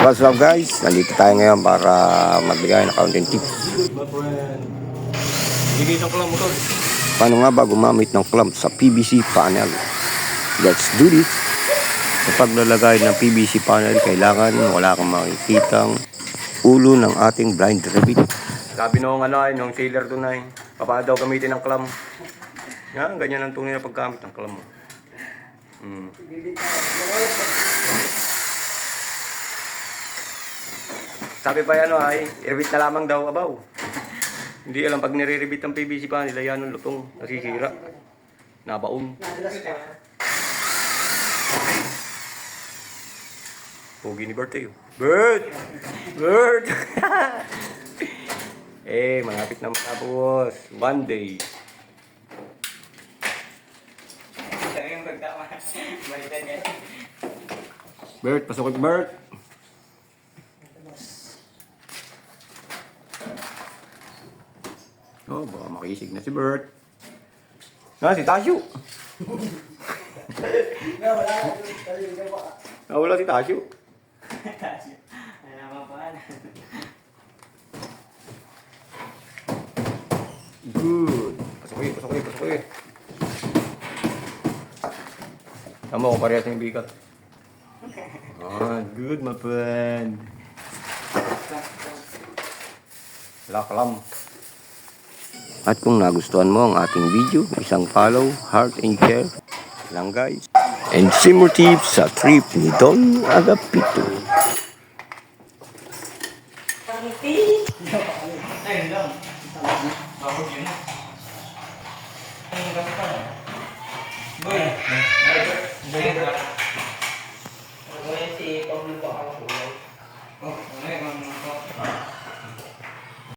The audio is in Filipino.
What's up guys? Nandito tayo ngayon para magbigay ng content tips. Bigay ng lang motor. Paano nga ba gumamit ng clamp sa PVC panel? Let's do this! Sa paglalagay ng PVC panel, kailangan wala kang makikitang ulo ng ating blind rabbit. Sabi nung ano ay, nung sailor doon ay, paano daw gamitin ng clamp? Yan, ganyan ang tunay na paggamit ng clamp. Hmm. Sabi pa yan ay, i-repeat na lamang daw abaw. Hindi alam pag nire-repeat ang PVC pa nila yan ang lutong, nasisira. Nabaon. Pogi ni Bert eh. Bert! Bert! eh, malapit na matapos. One day. Bert, pasok kay Bert. Oh, baka makisig na si Bert. Ah, si Tasyo. Ah, wala si Tasyo. Good. Pasok kayo, pasok kayo, pasok kayo. Tama ko, parehas yung bigat. Ah, good, my friend. Laklam. At kung nagustuhan mo ang ating video, isang follow, heart, and share lang guys. And more tips sa trip ni Don Agapito.